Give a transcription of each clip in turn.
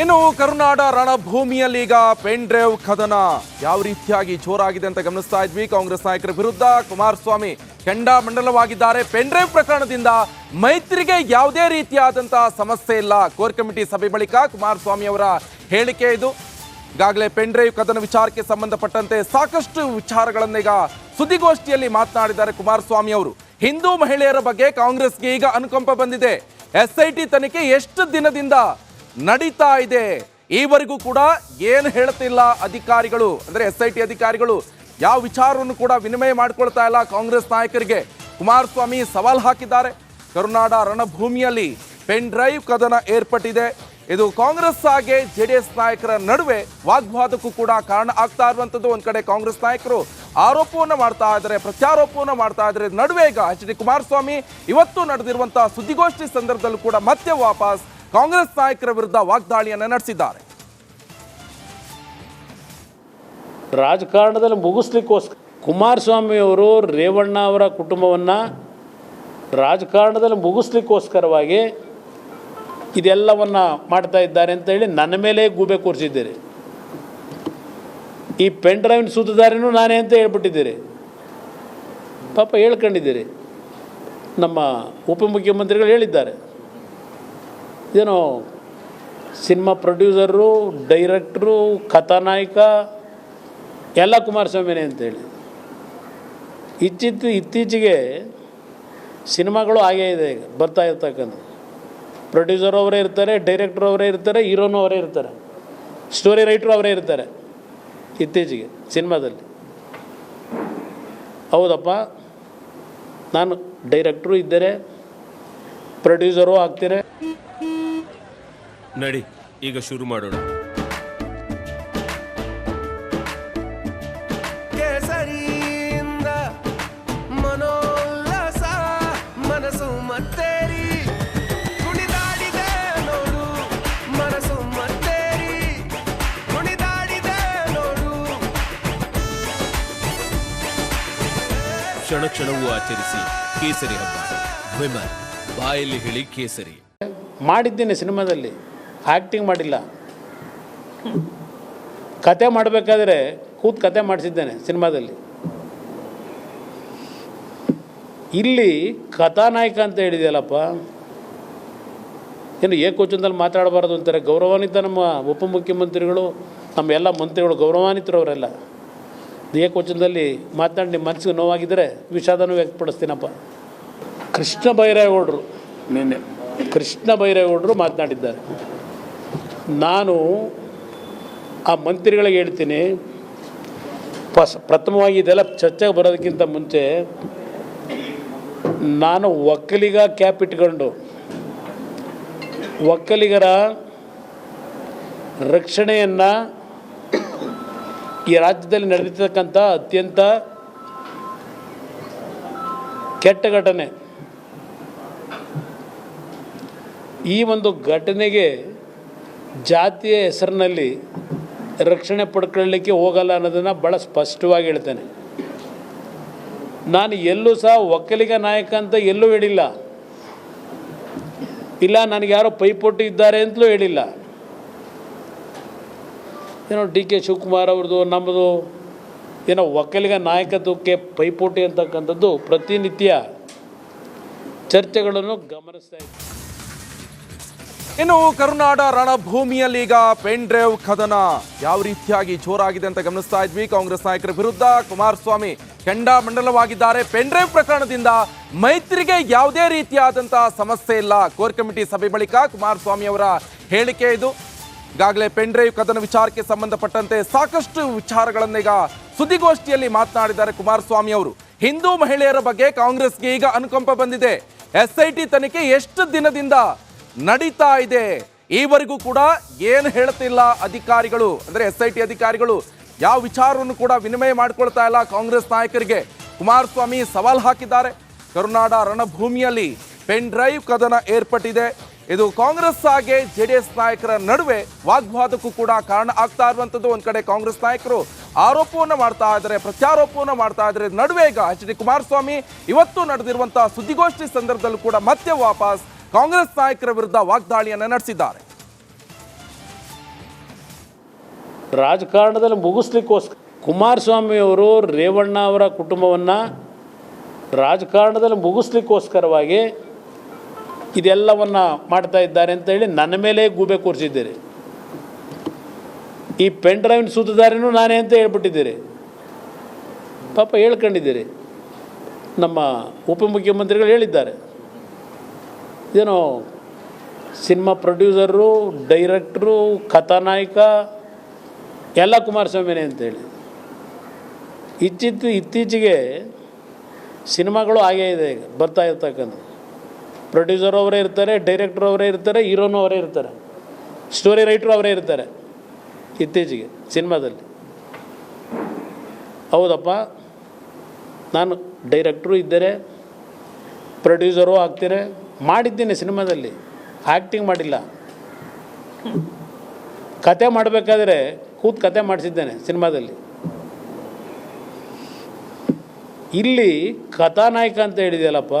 ಇನ್ನು ಕರುನಾಡ ರಣಭೂಮಿಯಲ್ಲಿ ಈಗ pen drive ಕದನ ಯಾವ ರೀತಿಯಾಗಿ ಜೋರಾಗಿದೆ ಅಂತ ಗಮನಿಸ್ತಾ ಇದ್ವಿ. ಕಾಂಗ್ರೆಸ್ ನಾಯಕರ ವಿರುದ್ಧ ಕುಮಾರಸ್ವಾಮಿ ಕೆಂಡಾಮಂಡಲವಾಗಿದ್ದಾರೆ. ಪೆನ್ ಡ್ರೈವ್ ಪ್ರಕರಣದಿಂದ ಮೈತ್ರಿಗೆ ಯಾವುದೇ ರೀತಿಯಾದಂತಹ ಸಮಸ್ಯೆ ಇಲ್ಲ. ಕೋರ್ ಕಮಿಟಿ ಸಭೆ ಬಳಿಕ ಕುಮಾರಸ್ವಾಮಿ ಅವರ ಹೇಳಿಕೆ ಇದು. ಈಗಾಗಲೇ ಪೆನ್ ಡ್ರೈವ್ ಕದನ ವಿಚಾರಕ್ಕೆ ಸಂಬಂಧಪಟ್ಟಂತೆ ಸಾಕಷ್ಟು ವಿಚಾರಗಳನ್ನೀಗ ಸುದ್ದಿಗೋಷ್ಠಿಯಲ್ಲಿ ಮಾತನಾಡಿದ್ದಾರೆ ಕುಮಾರಸ್ವಾಮಿ ಅವರು. ಹಿಂದೂ ಮಹಿಳೆಯರ ಬಗ್ಗೆ ಕಾಂಗ್ರೆಸ್ಗೆ ಈಗ ಅನುಕಂಪ ಬಂದಿದೆ. ಎಸ್ಐಟಿ ತನಿಖೆ ಎಷ್ಟು ದಿನದಿಂದ ನಡೀತಾ ಇದೆ. ಈವರೆಗೂ ಕೂಡ ಏನು ಹೇಳ್ತಿಲ್ಲ ಅಧಿಕಾರಿಗಳು, ಅಂದರೆ ಎಸ್ ಐ ಟಿ ಅಧಿಕಾರಿಗಳು, ಯಾವ ವಿಚಾರವನ್ನು ಕೂಡ ವಿನಿಮಯ ಮಾಡಿಕೊಳ್ತಾ ಇಲ್ಲ ಕಾಂಗ್ರೆಸ್ ನಾಯಕರಿಗೆ. ಕುಮಾರಸ್ವಾಮಿ ಸವಾಲು ಹಾಕಿದ್ದಾರೆ. ಕರುನಾಡ ರಣಭೂಮಿಯಲ್ಲಿ ಪೆನ್ ಡ್ರೈವ್ ಕದನ ಏರ್ಪಟ್ಟಿದೆ. ಇದು ಕಾಂಗ್ರೆಸ್ ಹಾಗೆ ಜೆ ಡಿ ಎಸ್ ನಾಯಕರ ನಡುವೆ ವಾಗ್ವಾದಕ್ಕೂ ಕೂಡ ಕಾರಣ ಆಗ್ತಾ ಇರುವಂಥದ್ದು ಒಂದು ಕಡೆ ಕಾಂಗ್ರೆಸ್ ನಾಯಕರು ಆರೋಪವನ್ನು ಮಾಡ್ತಾ ಇದ್ದಾರೆ, ಪ್ರತ್ಯಾರೋಪವನ್ನ ಮಾಡ್ತಾ ಇದ್ದಾರೆ. ನಡುವೆ ಈಗ ಎಚ್ ಡಿ ಕುಮಾರಸ್ವಾಮಿ ಇವತ್ತು ನಡೆದಿರುವಂತಹ ಸುದ್ದಿಗೋಷ್ಠಿ ಸಂದರ್ಭದಲ್ಲೂ ಕೂಡ ಮತ್ತೆ ವಾಪಸ್ ಕಾಂಗ್ರೆಸ್ ನಾಯಕರ ವಿರುದ್ಧ ವಾಗ್ದಾಳಿಯನ್ನು ನಡೆಸಿದ್ದಾರೆ. ರಾಜಕಾರಣದಲ್ಲಿ ಮುಗಿಸ್ಲಿಕ್ಕೋಸ್ಕರ ಕುಮಾರಸ್ವಾಮಿ ಅವರು ರೇವಣ್ಣ ಅವರ ಕುಟುಂಬವನ್ನು ರಾಜಕಾರಣದಲ್ಲಿ ಮುಗಿಸ್ಲಿಕ್ಕೋಸ್ಕರವಾಗಿ ಇದೆಲ್ಲವನ್ನು ಮಾಡ್ತಾ ಇದ್ದಾರೆ ಅಂತೇಳಿ ನನ್ನ ಮೇಲೆ ಗೂಬೆ ಕೂರಿಸಿದ್ದೀರಿ. ಈ ಪೆನ್ ಡ್ರೈವ್ ಸುತ್ತದಾರಿನೂ ನಾನೇ ಅಂತ ಹೇಳ್ಬಿಟ್ಟಿದ್ದೀರಿ. ಪಾಪ ಹೇಳ್ಕೊಂಡಿದ್ದೀರಿ. ನಮ್ಮ ಉಪಮುಖ್ಯಮಂತ್ರಿಗಳು ಹೇಳಿದ್ದಾರೆ. ಏನೋ ಸಿನಿಮಾ ಪ್ರೊಡ್ಯೂಸರು ಡೈರೆಕ್ಟ್ರು ಕಥಾನಾಯಕ, ಎಲ್ಲ ಕುಮಾರಸ್ವಾಮಿನೇ ಅಂತೇಳಿ. ಇಚ್ಚಿತ್ತು ಇತ್ತೀಚೆಗೆ ಸಿನಿಮಾಗಳು ಹಾಗೇ ಇದೆ ಈಗ, ಬರ್ತಾ ಇರ್ತಕ್ಕಂಥ. ಪ್ರೊಡ್ಯೂಸರ್ ಅವರೇ ಇರ್ತಾರೆ ಡೈರೆಕ್ಟ್ರ್ ಅವರೇ ಇರ್ತಾರೆ ಹೀರೋನು ಅವರೇ ಇರ್ತಾರೆ. ಸ್ಟೋರಿ ರೈಟ್ರು ಅವರೇ ಇರ್ತಾರೆ, ಇತ್ತೀಚೆಗೆ, ಸಿನಿಮಾದಲ್ಲಿ. ಹೌದಪ್ಪ, ನಾನು ಡೈರೆಕ್ಟ್ರು ಇದ್ದರೆ ಪ್ರೊಡ್ಯೂಸರು ಆಗ್ತೀರ? ನಡಿ ಈಗ ಶುರು ಮಾಡೋಣ. ಕೇಸರಿಯಿಂದ ಮನೋಲ್ಲಸ ಮನಸ್ಸು ಮತ್ತೇರಿ. ಕುಣಿದಾಡಿದೆ ನೋಡು ಮನಸ್ಸು ಮತ್ತೇರಿ. ಕುಣಿದಾಡಿದೆ ನೋಡು. ಕ್ಷಣ ಕ್ಷಣವೂ ಆಚರಿಸಿ ಕೇಸರಿ ಹಬ್ಬ. ವಿಮಲ್ ಬಾಯಲ್ಲಿ ಹೇಳಿ ಕೇಸರಿ. ಮಾಡಿದ್ದೇನೆ ಸಿನಿಮಾದಲ್ಲಿ. ಆ್ಯಕ್ಟಿಂಗ್ ಮಾಡಿಲ್ಲ. ಕತೆ ಮಾಡಬೇಕಾದ್ರೆ ಕೂತ್ ಕತೆ ಮಾಡಿಸಿದ್ದೇನೆ ಸಿನಿಮಾದಲ್ಲಿ. ಇಲ್ಲಿ ಕಥಾನಾಯಕ ಅಂತ ಹೇಳಿದೆಯಲ್ಲಪ್ಪ ಏನು ಏಕವಚನದಲ್ಲಿ ಮಾತಾಡಬಾರ್ದು ಅಂತಾರೆ. ಗೌರವಾನ್ವಿತ ನಮ್ಮ ಉಪಮುಖ್ಯಮಂತ್ರಿಗಳು ನಮ್ಮ ಎಲ್ಲ ಮಂತ್ರಿಗಳು ಗೌರವಾನ್ವಿತರು ಅವರೆಲ್ಲ ಏಕವಚನದಲ್ಲಿ ಮಾತನಾಡಿ ನಿಮ್ಮ ಮನಸ್ಸಿಗೆ ನೋವಾಗಿದ್ದರೆ ವಿಷಾದನೂ ವ್ಯಕ್ತಪಡಿಸ್ತೀನಪ್ಪ. ಕೃಷ್ಣ ಬೈರೇಗೌಡರು. ನಿನ್ನೆ. ಕೃಷ್ಣ ಬೈರೇಗೌಡರು ಮಾತನಾಡಿದ್ದಾರೆ. ನಾನು ಆ ಮಂತ್ರಿಗಳಿಗೆ ಹೇಳ್ತೀನಿ ಫಸ್ ಪ್ರಥಮವಾಗಿ ಇದೆಲ್ಲ ಚರ್ಚೆಗೆ ಬರೋದಕ್ಕಿಂತ ಮುಂಚೆ, ನಾನು ಒಕ್ಕಲಿಗ ಕ್ಯಾಪ್ ಇಟ್ಕೊಂಡು, ಒಕ್ಕಲಿಗರ ರಕ್ಷಣೆಯನ್ನು ಈ ರಾಜ್ಯದಲ್ಲಿ ನಡೆದಿರ್ತಕ್ಕಂಥ ಅತ್ಯಂತ ಕೆಟ್ಟ ಘಟನೆ. ಈ ಒಂದು ಘಟನೆಗೆ ಜಾತಿಯ ಹೆಸರಿನಲ್ಲಿ ರಕ್ಷಣೆ ಪಡ್ಕೊಳ್ಳಿಕ್ಕೆ ಹೋಗಲ್ಲ ಅನ್ನೋದನ್ನು ಭಾಳ ಸ್ಪಷ್ಟವಾಗಿ ಹೇಳ್ತೇನೆ. ನಾನು ಎಲ್ಲೂ ಸಹ ಒಕ್ಕಲಿಗ ನಾಯಕ ಅಂತ ಎಲ್ಲೂ ಹೇಳಿಲ್ಲ. ಇಲ್ಲ, ನನಗೆ ಯಾರೋ ಪೈಪೋಟಿ ಇದ್ದಾರೆ ಅಂತಲೂ ಹೇಳಿಲ್ಲ. ಏನೋ ಡಿ ಕೆ ಶಿವಕುಮಾರ್ ಅವ್ರದ್ದು, ನಮ್ಮದು ಏನೋ ಒಕ್ಕಲಿಗ ನಾಯಕತ್ವಕ್ಕೆ ಪೈಪೋಟಿ ಅಂತಕ್ಕಂಥದ್ದು ಪ್ರತಿನಿತ್ಯ ಚರ್ಚೆಗಳನ್ನು ಗಮನಿಸ್ತಾ ಇದ್ದೀವಿ ಇನ್ನು ಕರುನಾಡ ರಣಭೂಮಿಯಲ್ಲಿ ಈಗ ಪೆನ್ ಡ್ರೈವ್ ಕದನ ಯಾವ ರೀತಿಯಾಗಿ ಜೋರಾಗಿದೆ ಅಂತ ಗಮನಿಸ್ತಾ ಇದ್ವಿ. ಕಾಂಗ್ರೆಸ್ ನಾಯಕರ ವಿರುದ್ಧ ಕುಮಾರಸ್ವಾಮಿ ಕೆಂಡಾಮಂಡಲವಾಗಿದ್ದಾರೆ. ಪೆನ್ ಡ್ರೈವ್ ಪ್ರಕರಣದಿಂದ ಮೈತ್ರಿಗೆ ಯಾವುದೇ ರೀತಿಯಾದಂತಹ ಸಮಸ್ಯೆ ಇಲ್ಲ. ಕೋರ್ ಕಮಿಟಿ ಸಭೆ ಬಳಿಕ ಕುಮಾರಸ್ವಾಮಿ ಅವರ ಹೇಳಿಕೆ ಇದು. ಈಗಾಗಲೇ ಪೆನ್ ಡ್ರೈವ್ ಕದನ ವಿಚಾರಕ್ಕೆ ಸಂಬಂಧಪಟ್ಟಂತೆ ಸಾಕಷ್ಟು ವಿಚಾರಗಳನ್ನೀಗ ಸುದ್ದಿಗೋಷ್ಠಿಯಲ್ಲಿ ಮಾತನಾಡಿದ್ದಾರೆ ಕುಮಾರಸ್ವಾಮಿ ಅವರು. ಹಿಂದೂ ಮಹಿಳೆಯರ ಬಗ್ಗೆ ಕಾಂಗ್ರೆಸ್ಗೆ ಈಗ ಅನುಕಂಪ ಬಂದಿದೆ. ಎಸ್ಐಟಿ ತನಿಖೆ ಎಷ್ಟು ದಿನದಿಂದ ನಡೀತಾ ಇದೆ. ಈವರೆಗೂ ಕೂಡ ಏನು ಹೇಳ್ತಿಲ್ಲ ಅಧಿಕಾರಿಗಳು, ಅಂದರೆ ಎಸ್ ಐ ಟಿ ಅಧಿಕಾರಿಗಳು, ಯಾವ ವಿಚಾರವನ್ನು ಕೂಡ ವಿನಿಮಯ ಮಾಡಿಕೊಳ್ತಾ ಇಲ್ಲ ಕಾಂಗ್ರೆಸ್ ನಾಯಕರಿಗೆ. ಕುಮಾರಸ್ವಾಮಿ ಸವಾಲು ಹಾಕಿದ್ದಾರೆ. ಕರುನಾಡ ರಣಭೂಮಿಯಲ್ಲಿ ಪೆನ್ ಡ್ರೈವ್ ಕದನ ಏರ್ಪಟ್ಟಿದೆ. ಇದು ಕಾಂಗ್ರೆಸ್ ಹಾಗೆ ಜೆ ಡಿ ಎಸ್ ನಾಯಕರ ನಡುವೆ ವಾಗ್ವಾದಕ್ಕೂ ಕೂಡ ಕಾರಣ ಆಗ್ತಾ ಇರುವಂಥದ್ದು ಒಂದು ಕಡೆ ಕಾಂಗ್ರೆಸ್ ನಾಯಕರು ಆರೋಪವನ್ನು ಮಾಡ್ತಾ ಇದ್ದಾರೆ, ಪ್ರತ್ಯಾರೋಪವನ್ನು ಮಾಡ್ತಾ ಇದ್ದಾರೆ. ನಡುವೆ ಈಗ ಎಚ್ ಡಿ ಕುಮಾರಸ್ವಾಮಿ ಇವತ್ತು ನಡೆದಿರುವಂತಹ ಸುದ್ದಿಗೋಷ್ಠಿ ಸಂದರ್ಭದಲ್ಲೂ ಕೂಡ ಮತ್ತೆ ವಾಪಸ್ ಕಾಂಗ್ರೆಸ್ ನಾಯಕರ ವಿರುದ್ಧ ವಾಗ್ದಾಳಿಯನ್ನು ನಡೆಸಿದ್ದಾರೆ. ರಾಜಕಾರಣದಲ್ಲಿ ಮುಗಿಸ್ಲಿಕ್ಕೋಸ್ಕರ ಕುಮಾರಸ್ವಾಮಿ ಅವರು ರೇವಣ್ಣ ಅವರ ಕುಟುಂಬವನ್ನು ರಾಜಕಾರಣದಲ್ಲಿ ಮುಗಿಸ್ಲಿಕ್ಕೋಸ್ಕರವಾಗಿ ಇದೆಲ್ಲವನ್ನು ಮಾಡ್ತಾ ಇದ್ದಾರೆ ಅಂತೇಳಿ ನನ್ನ ಮೇಲೆ ಗೂಬೆ ಕೂರಿಸಿದ್ದೀರಿ. ಈ ಪೆನ್ ಡ್ರೈವಿನ ಸುತ್ತದಾರಿನೂ ನಾನೇ ಅಂತ ಹೇಳ್ಬಿಟ್ಟಿದ್ದೀರಿ. ಪಾಪ ಹೇಳ್ಕೊಂಡಿದ್ದೀರಿ. ನಮ್ಮ ಉಪಮುಖ್ಯಮಂತ್ರಿಗಳು ಹೇಳಿದ್ದಾರೆ. ಏನೋ ಸಿನಿಮಾ ಪ್ರೊಡ್ಯೂಸರು ಡೈರೆಕ್ಟ್ರು ಕಥಾನಾಯಕ, ಎಲ್ಲ ಕುಮಾರಸ್ವಾಮಿನೇ ಅಂತೇಳಿ. ಇಚ್ಚಿತ್ತು ಇತ್ತೀಚೆಗೆ ಸಿನಿಮಾಗಳು ಹಾಗೇ ಇದೆ ಈಗ, ಬರ್ತಾ ಇರ್ತಕ್ಕಂಥ. ಪ್ರೊಡ್ಯೂಸರ್ ಅವರೇ ಇರ್ತಾರೆ ಡೈರೆಕ್ಟ್ರ್ ಅವರೇ ಇರ್ತಾರೆ ಹೀರೋನು ಅವರೇ ಇರ್ತಾರೆ. ಸ್ಟೋರಿ ರೈಟ್ರು ಅವರೇ ಇರ್ತಾರೆ ಇತ್ತೀಚೆಗೆ ಸಿನಿಮಾದಲ್ಲಿ. ಹೌದಪ್ಪ, ನಾನು ಡೈರೆಕ್ಟ್ರು ಇದ್ದರೆ ಪ್ರೊಡ್ಯೂಸರು ಆಗ್ತಾರೆ? ಮಾಡಿದ್ದೀನಿ ಸಿನಿಮಾದಲ್ಲಿ. ಆ್ಯಕ್ಟಿಂಗ್ ಮಾಡಿಲ್ಲ. ಕತೆ ಮಾಡಬೇಕಾದ್ರೆ ಕೂತು ಕತೆ ಮಾಡಿಸಿದ್ದೇನೆ ಸಿನಿಮಾದಲ್ಲಿ. ಇಲ್ಲಿ ಕಥಾನಾಯಕ ಅಂತ ಹೇಳಿದೆಯಲ್ಲಪ್ಪ.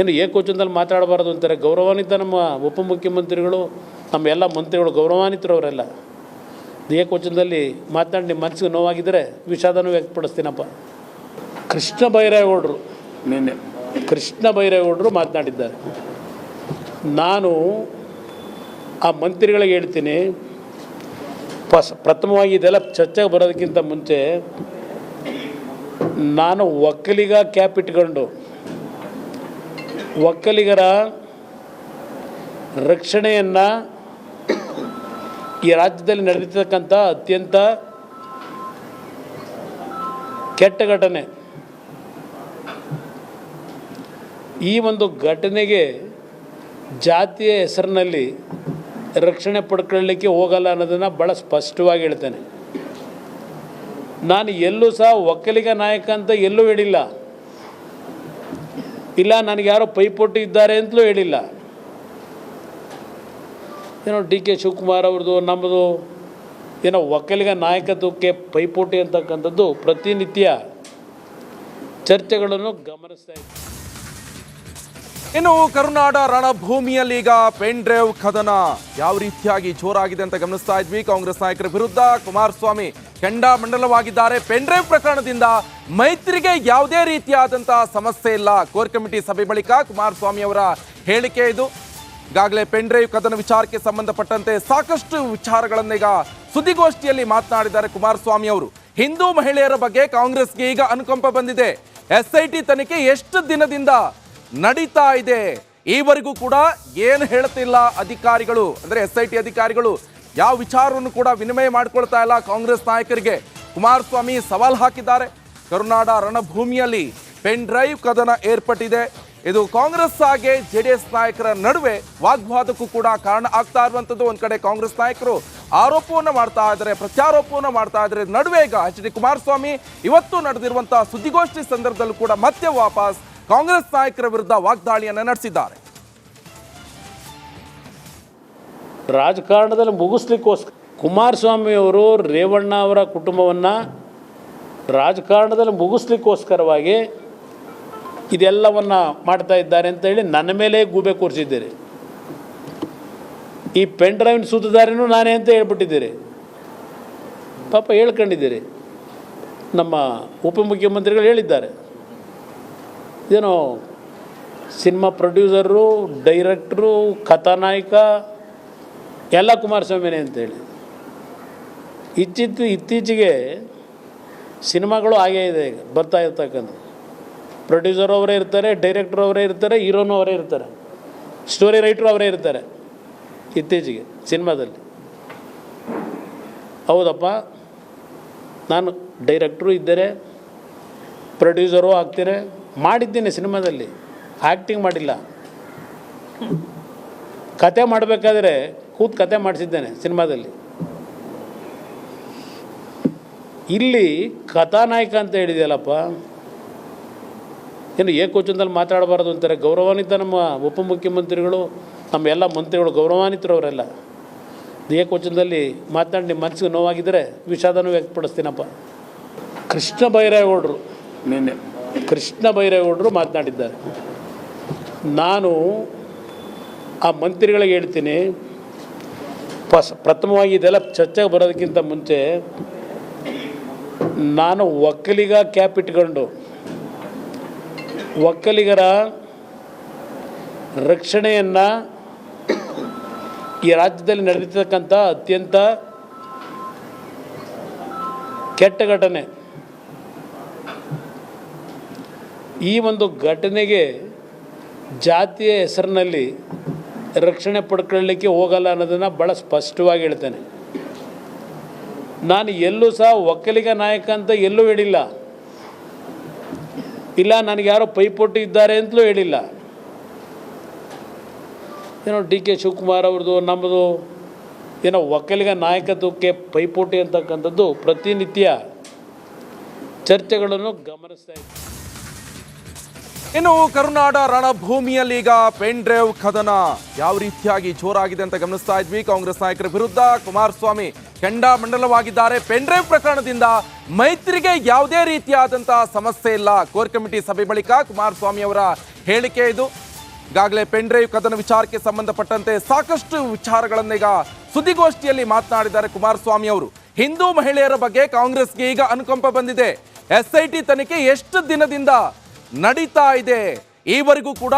ಏನು ಏಕವಚನದಲ್ಲಿ ಮಾತಾಡಬಾರ್ದು ಅಂತಾರೆ. ಗೌರವಾನ್ವಿತ ನಮ್ಮ ಉಪಮುಖ್ಯಮಂತ್ರಿಗಳು ನಮ್ಮ ಎಲ್ಲ ಮಂತ್ರಿಗಳು ಗೌರವಾನ್ವಿತರು ಅವರೆಲ್ಲ ಏಕವಚನದಲ್ಲಿ ಮಾತಾಡಿ ನಿಮ್ಮ ಮನಸ್ಸಿಗೆ ನೋವಾಗಿದ್ದರೆ ವಿಷಾದನೂ ವ್ಯಕ್ತಪಡಿಸ್ತೀನಪ್ಪ. ಕೃಷ್ಣ ಬೈರೇಗೌಡರು. ನಿನ್ನೆ. ಕೃಷ್ಣ ಬೈರೇಗೌಡರು ಮಾತನಾಡಿದ್ದಾರೆ. ನಾನು ಆ ಮಂತ್ರಿಗಳಿಗೆ ಹೇಳ್ತೀನಿ ಫಸ್ ಪ್ರಥಮವಾಗಿ ಇದೆಲ್ಲ ಚರ್ಚೆಗೆ ಬರೋದಕ್ಕಿಂತ ಮುಂಚೆ, ನಾನು ಒಕ್ಕಲಿಗ ಕ್ಯಾಪ್ ಇಟ್ಕೊಂಡು, ಒಕ್ಕಲಿಗರ ರಕ್ಷಣೆಯನ್ನು ಈ ರಾಜ್ಯದಲ್ಲಿ ನಡೆದಿರ್ತಕ್ಕಂಥ ಅತ್ಯಂತ ಕೆಟ್ಟ ಘಟನೆ. ಈ ಒಂದು ಘಟನೆಗೆ ಜಾತಿಯ ಹೆಸರಿನಲ್ಲಿ ರಕ್ಷಣೆ ಪಡ್ಕೊಳ್ಳಿಕ್ಕೆ ಹೋಗಲ್ಲ ಅನ್ನೋದನ್ನು ಭಾಳ ಸ್ಪಷ್ಟವಾಗಿ ಹೇಳ್ತೇನೆ. ನಾನು ಎಲ್ಲೂ ಸಹ ಒಕ್ಕಲಿಗ ನಾಯಕ ಅಂತ ಎಲ್ಲೂ ಹೇಳಿಲ್ಲ. ಇಲ್ಲ, ನನಗೆ ಯಾರೋ ಪೈಪೋಟಿ ಇದ್ದಾರೆ ಅಂತಲೂ ಹೇಳಿಲ್ಲ. ಏನೋ ಡಿ ಕೆ ಶಿವಕುಮಾರ್ ಅವ್ರದ್ದು, ನಮ್ಮದು ಏನೋ ಒಕ್ಕಲಿಗ ನಾಯಕತ್ವಕ್ಕೆ ಪೈಪೋಟಿ ಅಂತಕ್ಕಂಥದ್ದು ಪ್ರತಿನಿತ್ಯ ಚರ್ಚೆಗಳನ್ನು ಗಮನಿಸ್ತಾ ಇನ್ನು ಕರುನಾಡ ಈಗ ಪೆನ್ ಡ್ರೈವ್ ಕದನ ಯಾವ ರೀತಿಯಾಗಿ ಜೋರಾಗಿದೆ ಅಂತ ಗಮನಿಸ್ತಾ ಇದ್ವಿ. ಕಾಂಗ್ರೆಸ್ ನಾಯಕರ ವಿರುದ್ಧ ಕುಮಾರಸ್ವಾಮಿ ಕೆಂಡಾಮಂಡಲವಾಗಿದ್ದಾರೆ. ಪೆನ್ ಡ್ರೈವ್ ಪ್ರಕರಣದಿಂದ ಮೈತ್ರಿಗೆ ಯಾವುದೇ ರೀತಿಯಾದಂತಹ ಸಮಸ್ಯೆ ಇಲ್ಲ. ಕೋರ್ ಕಮಿಟಿ ಸಭೆ ಬಳಿಕ ಕುಮಾರಸ್ವಾಮಿ ಅವರ ಹೇಳಿಕೆ ಇದು. ಈಗಾಗಲೇ ಪೆನ್ ಡ್ರೈವ್ ಕದನ ವಿಚಾರಕ್ಕೆ ಸಂಬಂಧಪಟ್ಟಂತೆ ಸಾಕಷ್ಟು ವಿಚಾರಗಳನ್ನೀಗ ಸುದ್ದಿಗೋಷ್ಠಿಯಲ್ಲಿ ಮಾತನಾಡಿದ್ದಾರೆ ಕುಮಾರಸ್ವಾಮಿ ಅವರು. ಹಿಂದೂ ಮಹಿಳೆಯರ ಬಗ್ಗೆ ಕಾಂಗ್ರೆಸ್ಗೆ ಈಗ ಅನುಕಂಪ ಬಂದಿದೆ. ಎಸ್ಐಟಿ ತನಿಖೆ ಎಷ್ಟು ದಿನದಿಂದ ನಡೀತಾ ಇದೆ. ಈವರೆಗೂ ಕೂಡ ಏನು ಹೇಳ್ತಿಲ್ಲ ಅಧಿಕಾರಿಗಳು, ಅಂದರೆ ಎಸ್ ಐ ಟಿ ಅಧಿಕಾರಿಗಳು, ಯಾವ ವಿಚಾರವನ್ನು ಕೂಡ ವಿನಿಮಯ ಮಾಡಿಕೊಳ್ತಾ ಇಲ್ಲ ಕಾಂಗ್ರೆಸ್ ನಾಯಕರಿಗೆ. ಕುಮಾರಸ್ವಾಮಿ ಸವಾಲು ಹಾಕಿದ್ದಾರೆ. ಕರುನಾಡ ರಣಭೂಮಿಯಲ್ಲಿ ಪೆನ್ ಡ್ರೈವ್ ಕದನ ಏರ್ಪಟ್ಟಿದೆ. ಇದು ಕಾಂಗ್ರೆಸ್ ಹಾಗೆ ಜೆ ಡಿ ಎಸ್ ನಾಯಕರ ನಡುವೆ ವಾಗ್ವಾದಕ್ಕೂ ಕೂಡ ಕಾರಣ ಆಗ್ತಾ ಇರುವಂಥದ್ದು ಒಂದು ಕಡೆ ಕಾಂಗ್ರೆಸ್ ನಾಯಕರು ಆರೋಪವನ್ನು ಮಾಡ್ತಾ ಇದ್ದಾರೆ, ಪ್ರತ್ಯಾರೋಪವನ್ನು ಮಾಡ್ತಾ ಇದ್ದಾರೆ. ನಡುವೆ ಈಗ ಎಚ್ ಡಿ ಕುಮಾರಸ್ವಾಮಿ ಇವತ್ತು ನಡೆದಿರುವಂತಹ ಸುದ್ದಿಗೋಷ್ಠಿ ಸಂದರ್ಭದಲ್ಲೂ ಕೂಡ ಮತ್ತೆ ವಾಪಸ್ ಕಾಂಗ್ರೆಸ್ ನಾಯಕರ ವಿರುದ್ಧ ವಾಗ್ದಾಳಿಯನ್ನು ನಡೆಸಿದ್ದಾರೆ. ರಾಜಕಾರಣದಲ್ಲಿ ಮುಗಿಸ್ಲಿಕ್ಕೋಸ್ಕರ ಕುಮಾರಸ್ವಾಮಿ ಅವರು ರೇವಣ್ಣ ಅವರ ಕುಟುಂಬವನ್ನು ರಾಜಕಾರಣದಲ್ಲಿ ಮುಗಿಸ್ಲಿಕ್ಕೋಸ್ಕರವಾಗಿ ಇದೆಲ್ಲವನ್ನು ಮಾಡ್ತಾ ಇದ್ದಾರೆ ಅಂತೇಳಿ ನನ್ನ ಮೇಲೆ ಗೂಬೆ ಕೂರಿಸಿದ್ದೀರಿ. ಈ ಪೆನ್ ಡ್ರೈವಿನ ಸುತ್ತದಾರಿನೂ ನಾನೇ ಅಂತ ಹೇಳ್ಬಿಟ್ಟಿದ್ದೀರಿ. ಪಾಪ ಹೇಳ್ಕೊಂಡಿದ್ದೀರಿ. ನಮ್ಮ ಉಪಮುಖ್ಯಮಂತ್ರಿಗಳು ಹೇಳಿದ್ದಾರೆ. ಏನೋ ಸಿನಿಮಾ ಪ್ರೊಡ್ಯೂಸರು ಡೈರೆಕ್ಟ್ರು ಕಥಾನಾಯಕ, ಎಲ್ಲ ಕುಮಾರಸ್ವಾಮಿನೇ ಅಂತೇಳಿ. ಇಚ್ಚಿತ್ತು ಇತ್ತೀಚೆಗೆ ಸಿನಿಮಾಗಳು ಹಾಗೇ ಇದೆ ಈಗ, ಬರ್ತಾ ಇರ್ತಕ್ಕಂಥ. ಪ್ರೊಡ್ಯೂಸರ್ ಅವರೇ ಇರ್ತಾರೆ ಡೈರೆಕ್ಟ್ರ್ ಅವರೇ ಇರ್ತಾರೆ ಹೀರೋನು ಅವರೇ ಇರ್ತಾರೆ. ಸ್ಟೋರಿ ರೈಟ್ರು ಅವರೇ ಇರ್ತಾರೆ ಇತ್ತೀಚೆಗೆ ಸಿನಿಮಾದಲ್ಲಿ. ಹೌದಪ್ಪ, ನಾನು ಡೈರೆಕ್ಟ್ರು ಇದ್ದರೆ ಪ್ರೊಡ್ಯೂಸರು ಆಗ್ತಾರೆ? ಮಾಡಿದ್ದೀನಿ ಸಿನಿಮಾದಲ್ಲಿ. ಆ್ಯಕ್ಟಿಂಗ್ ಮಾಡಿಲ್ಲ. ಕತೆ ಮಾಡಬೇಕಾದ್ರೆ ಕೂತು ಕತೆ ಮಾಡಿಸಿದ್ದೇನೆ ಸಿನಿಮಾದಲ್ಲಿ. ಇಲ್ಲಿ ಕಥಾನಾಯಕ ಅಂತ ಹೇಳಿದೆಯಲ್ಲಪ್ಪ. ಏನು ಏಕವಚನದಲ್ಲಿ ಮಾತಾಡಬಾರ್ದು ಅಂತಾರೆ. ಗೌರವಾನ್ವಿತ ನಮ್ಮ ಉಪಮುಖ್ಯಮಂತ್ರಿಗಳು ನಮ್ಮ ಎಲ್ಲ ಮಂತ್ರಿಗಳು ಗೌರವಾನ್ವಿತರು ಅವರೆಲ್ಲ ಏಕವಚನದಲ್ಲಿ ಮಾತಾಡಿ ನಿಮ್ಮ ಮನಸ್ಸಿಗೆ ನೋವಾಗಿದ್ದರೆ ವಿಷಾದನೂ ವ್ಯಕ್ತಪಡಿಸ್ತೀನಪ್ಪ. ಕೃಷ್ಣ ಬೈರೇಗೌಡರು. ನಿನ್ನೆ. ಕೃಷ್ಣ ಬೈರೇಗೌಡರು ಮಾತನಾಡಿದ್ದಾರೆ. ನಾನು ಆ ಮಂತ್ರಿಗಳಿಗೆ ಹೇಳ್ತೀನಿ ಫಸ್ ಪ್ರಥಮವಾಗಿ ಇದೆಲ್ಲ ಚರ್ಚೆಗೆ ಬರೋದಕ್ಕಿಂತ ಮುಂಚೆ, ನಾನು ಒಕ್ಕಲಿಗ ಕ್ಯಾಪ್ ಇಟ್ಕೊಂಡು, ಒಕ್ಕಲಿಗರ ರಕ್ಷಣೆಯನ್ನು ಈ ರಾಜ್ಯದಲ್ಲಿ ನಡೆದಿರ್ತಕ್ಕಂಥ ಅತ್ಯಂತ ಕೆಟ್ಟ ಘಟನೆ. ಈ ಒಂದು ಘಟನೆಗೆ ಜಾತಿಯ ಹೆಸರಿನಲ್ಲಿ ರಕ್ಷಣೆ ಪಡ್ಕೊಳ್ಳಲಿಕ್ಕೆ ಹೋಗಲ್ಲ ಅನ್ನೋದನ್ನು ಭಾಳ ಸ್ಪಷ್ಟವಾಗಿ ಹೇಳ್ತೇನೆ. ನಾನು ಎಲ್ಲೂ ಸಹ ಒಕ್ಕಲಿಗ ನಾಯಕ ಅಂತ ಎಲ್ಲೂ ಹೇಳಿಲ್ಲ. ಇಲ್ಲ, ನನಗೆ ಯಾರೋ ಪೈಪೋಟಿ ಇದ್ದಾರೆ ಅಂತಲೂ ಹೇಳಿಲ್ಲ. ಏನೋ ಡಿ ಕೆ ಶಿವಕುಮಾರ್ ಅವ್ರದ್ದು, ನಮ್ಮದು ಏನೋ ಒಕ್ಕಲಿಗ ನಾಯಕತ್ವಕ್ಕೆ ಪೈಪೋಟಿ ಅಂತಕ್ಕಂಥದ್ದು ಪ್ರತಿನಿತ್ಯ ಚರ್ಚೆಗಳನ್ನು ಗಮನಿಸ್ತಾ ಇದ್ದೀವಿ ಇನ್ನು ಕರುನಾಡ ರಣಭೂಮಿಯಲ್ಲಿ ಈಗ ಪೆನ್ ಡ್ರೈವ್ ಕದನ ಯಾವ ರೀತಿಯಾಗಿ ಜೋರಾಗಿದೆ ಅಂತ ಗಮನಿಸ್ತಾ ಇದ್ವಿ. ಕಾಂಗ್ರೆಸ್ ನಾಯಕರ ವಿರುದ್ಧ ಕುಮಾರಸ್ವಾಮಿ ಕೆಂಡಾಮಂಡಲವಾಗಿದ್ದಾರೆ. ಪೆನ್ ಡ್ರೈವ್ ಪ್ರಕರಣದಿಂದ ಮೈತ್ರಿಗೆ ಯಾವುದೇ ರೀತಿಯಾದಂತಹ ಸಮಸ್ಯೆ ಇಲ್ಲ. ಕೋರ್ ಕಮಿಟಿ ಸಭೆ ಬಳಿಕ ಕುಮಾರಸ್ವಾಮಿ ಅವರ ಹೇಳಿಕೆ ಇದು. ಈಗಾಗಲೇ ಪೆನ್ ಡ್ರೈವ್ ಕದನ ವಿಚಾರಕ್ಕೆ ಸಂಬಂಧಪಟ್ಟಂತೆ ಸಾಕಷ್ಟು ವಿಚಾರಗಳನ್ನೀಗ ಸುದ್ದಿಗೋಷ್ಠಿಯಲ್ಲಿ ಮಾತನಾಡಿದ್ದಾರೆ ಕುಮಾರಸ್ವಾಮಿ ಅವರು. ಹಿಂದೂ ಮಹಿಳೆಯರ ಬಗ್ಗೆ ಕಾಂಗ್ರೆಸ್ಗೆ ಈಗ ಅನುಕಂಪ ಬಂದಿದೆ. ಎಸ್ಐಟಿ ತನಿಖೆ ಎಷ್ಟು ದಿನದಿಂದ ನಡೀತಾ ಇದೆ. ಈವರೆಗೂ ಕೂಡ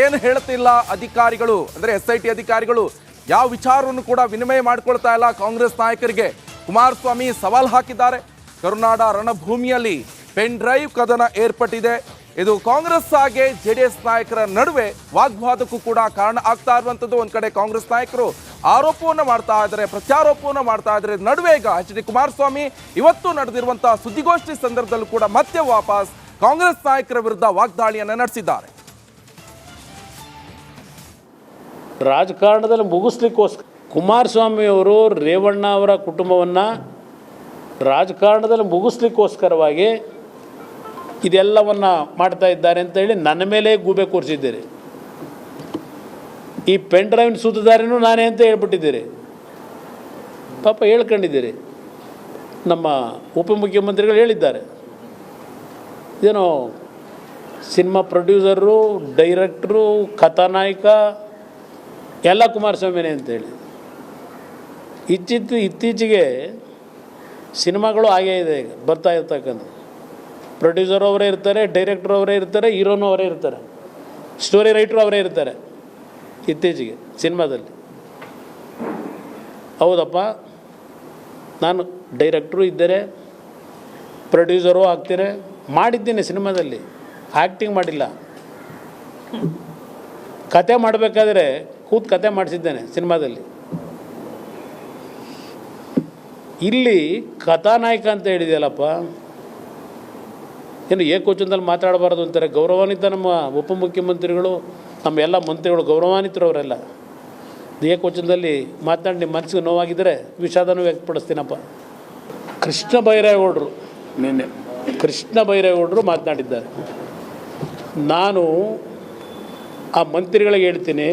ಏನು ಹೇಳ್ತಿಲ್ಲ ಅಧಿಕಾರಿಗಳು, ಅಂದರೆ ಎಸ್ ಐ ಟಿ ಅಧಿಕಾರಿಗಳು, ಯಾವ ವಿಚಾರವನ್ನು ಕೂಡ ವಿನಿಮಯ ಮಾಡಿಕೊಳ್ತಾ ಇಲ್ಲ ಕಾಂಗ್ರೆಸ್ ನಾಯಕರಿಗೆ. ಕುಮಾರಸ್ವಾಮಿ ಸವಾಲು ಹಾಕಿದ್ದಾರೆ. ಕರುನಾಡ ರಣಭೂಮಿಯಲ್ಲಿ ಪೆನ್ ಡ್ರೈವ್ ಕದನ ಏರ್ಪಟ್ಟಿದೆ. ಇದು ಕಾಂಗ್ರೆಸ್ ಹಾಗೆ ಜೆ ಡಿ ಎಸ್ ನಾಯಕರ ನಡುವೆ ವಾಗ್ವಾದಕ್ಕೂ ಕೂಡ ಕಾರಣ ಆಗ್ತಾ ಇರುವಂಥದ್ದು ಒಂದು ಕಡೆ ಕಾಂಗ್ರೆಸ್ ನಾಯಕರು ಆರೋಪವನ್ನು ಮಾಡ್ತಾ ಇದ್ದಾರೆ, ಪ್ರತ್ಯಾರೋಪವನ್ನು ಮಾಡ್ತಾ ಇದ್ದಾರೆ. ನಡುವೆ ಈಗ ಎಚ್ ಡಿ ಕುಮಾರಸ್ವಾಮಿ ಇವತ್ತು ನಡೆದಿರುವಂತಹ ಸುದ್ದಿಗೋಷ್ಠಿ ಸಂದರ್ಭದಲ್ಲೂ ಕೂಡ ಮತ್ತೆ ವಾಪಸ್ ಕಾಂಗ್ರೆಸ್ ನಾಯಕರ ವಿರುದ್ಧ ವಾಗ್ದಾಳಿಯನ್ನು ನಡೆಸಿದ್ದಾರೆ. ರಾಜಕಾರಣದಲ್ಲಿ ಮುಗಿಸ್ಲಿಕ್ಕೋಸ್ಕರ ಕುಮಾರಸ್ವಾಮಿ ಅವರು ರೇವಣ್ಣ ಅವರ ಕುಟುಂಬವನ್ನು ರಾಜಕಾರಣದಲ್ಲಿ ಮುಗಿಸ್ಲಿಕ್ಕೋಸ್ಕರವಾಗಿ ಇದೆಲ್ಲವನ್ನು ಮಾಡ್ತಾ ಇದ್ದಾರೆ ಅಂತ ಹೇಳಿ ನನ್ನ ಮೇಲೆ ಗೂಬೆ ಕೂರಿಸಿದ್ದೀರಿ. ಈ ಪೆನ್ ಡ್ರೈವಿನ ಸೂತದಾರಿನೂ ನಾನೇ ಅಂತ ಹೇಳ್ಬಿಟ್ಟಿದ್ದೀರಿ. ಪಾಪ ಹೇಳ್ಕೊಂಡಿದ್ದೀರಿ. ನಮ್ಮ ಉಪಮುಖ್ಯಮಂತ್ರಿಗಳು ಹೇಳಿದ್ದಾರೆ. ಏನೋ ಸಿನಿಮಾ ಪ್ರೊಡ್ಯೂಸರು ಡೈರೆಕ್ಟ್ರು ಕಥಾನಾಯಕ, ಎಲ್ಲ ಕುಮಾರಸ್ವಾಮಿನೇ ಅಂತೇಳಿ. ಇಚ್ಚಿತ್ತು ಇತ್ತೀಚೆಗೆ ಸಿನಿಮಾಗಳು ಹಾಗೇ ಇದೆ ಈಗ, ಬರ್ತಾ ಇರ್ತಕ್ಕಂಥ. ಪ್ರೊಡ್ಯೂಸರ್ ಅವರೇ ಇರ್ತಾರೆ ಡೈರೆಕ್ಟ್ರ್ ಅವರೇ ಇರ್ತಾರೆ ಹೀರೋನು ಅವರೇ ಇರ್ತಾರೆ. ಸ್ಟೋರಿ ರೈಟ್ರು ಅವರೇ ಇರ್ತಾರೆ ಇತ್ತೀಚೆಗೆ ಸಿನಿಮಾದಲ್ಲಿ. ಹೌದಪ್ಪ, ನಾನು ಡೈರೆಕ್ಟ್ರು ಇದ್ದರೆ ಪ್ರೊಡ್ಯೂಸರು ಆಗ್ತಾರೆ? ಮಾಡಿದ್ದೀನಿ ಸಿನಿಮಾದಲ್ಲಿ. ಆ್ಯಕ್ಟಿಂಗ್ ಮಾಡಿಲ್ಲ. ಕತೆ ಮಾಡಬೇಕಾದ್ರೆ ಕೂತ್ ಕತೆ ಮಾಡಿಸಿದ್ದೇನೆ ಸಿನಿಮಾದಲ್ಲಿ. ಇಲ್ಲಿ ಕಥಾನಾಯಕ ಅಂತ ಹೇಳಿದೆಯಲ್ಲಪ್ಪ. ಏನು ಏಕವಚನದಲ್ಲಿ ಮಾತಾಡಬಾರ್ದು ಅಂತಾರೆ. ಗೌರವಾನ್ವಿತ ನಮ್ಮ ಉಪಮುಖ್ಯಮಂತ್ರಿಗಳು ನಮ್ಮ ಎಲ್ಲ ಮಂತ್ರಿಗಳು ಗೌರವಾನ್ವಿತರು ಅವರೆಲ್ಲ ಏಕವಚನದಲ್ಲಿ ಮಾತಾಡಿ ನಿಮ್ಮ ಮನಸ್ಸಿಗೆ ನೋವಾಗಿದ್ದರೆ ವಿಷಾದನೂ ವ್ಯಕ್ತಪಡಿಸ್ತೀನಪ್ಪ. ಕೃಷ್ಣ ಬೈರೇಗೌಡರು. ನಿನ್ನೆ. ಕೃಷ್ಣ ಬೈರೇಗೌಡರು ಮಾತನಾಡಿದ್ದಾರೆ. ನಾನು ಆ ಮಂತ್ರಿಗಳಿಗೆ ಹೇಳ್ತೀನಿ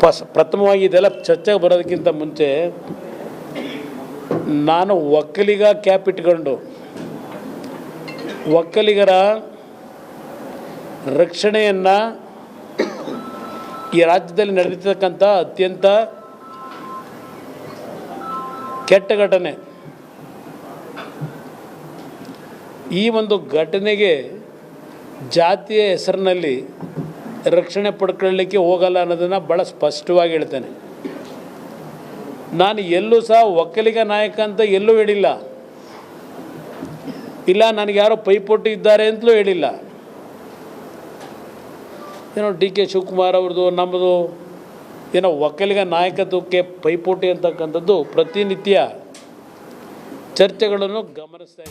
ಫಸ್ ಪ್ರಥಮವಾಗಿ ಇದೆಲ್ಲ ಚರ್ಚೆಗೆ ಬರೋದಕ್ಕಿಂತ ಮುಂಚೆ, ನಾನು ಒಕ್ಕಲಿಗ ಕ್ಯಾಪ್ ಇಟ್ಕೊಂಡು, ಒಕ್ಕಲಿಗರ ರಕ್ಷಣೆಯನ್ನು ಈ ರಾಜ್ಯದಲ್ಲಿ ನಡೆದಿರ್ತಕ್ಕಂಥ ಅತ್ಯಂತ ಕೆಟ್ಟ ಘಟನೆ. ಈ ಒಂದು ಘಟನೆಗೆ ಜಾತಿಯ ಹೆಸರಿನಲ್ಲಿ ರಕ್ಷಣೆ ಪಡ್ಕೊಳ್ಳಿಕ್ಕೆ ಹೋಗಲ್ಲ ಅನ್ನೋದನ್ನು ಭಾಳ ಸ್ಪಷ್ಟವಾಗಿ ಹೇಳ್ತೇನೆ. ನಾನು ಎಲ್ಲೂ ಸಹ ಒಕ್ಕಲಿಗ ನಾಯಕ ಅಂತ ಎಲ್ಲೂ ಹೇಳಿಲ್ಲ. ಇಲ್ಲ, ನನಗೆ ಯಾರೋ ಪೈಪೋಟಿ ಇದ್ದಾರೆ ಅಂತಲೂ ಹೇಳಿಲ್ಲ. ಏನೋ ಡಿ ಕೆ ಶಿವಕುಮಾರ್ ಅವ್ರದ್ದು, ನಮ್ಮದು ಏನೋ ಒಕ್ಕಲಿಗ ನಾಯಕತ್ವಕ್ಕೆ ಪೈಪೋಟಿ ಅಂತಕ್ಕಂಥದ್ದು ಪ್ರತಿನಿತ್ಯ ಚರ್ಚೆಗಳನ್ನು ಗಮನಿಸ್ತಾ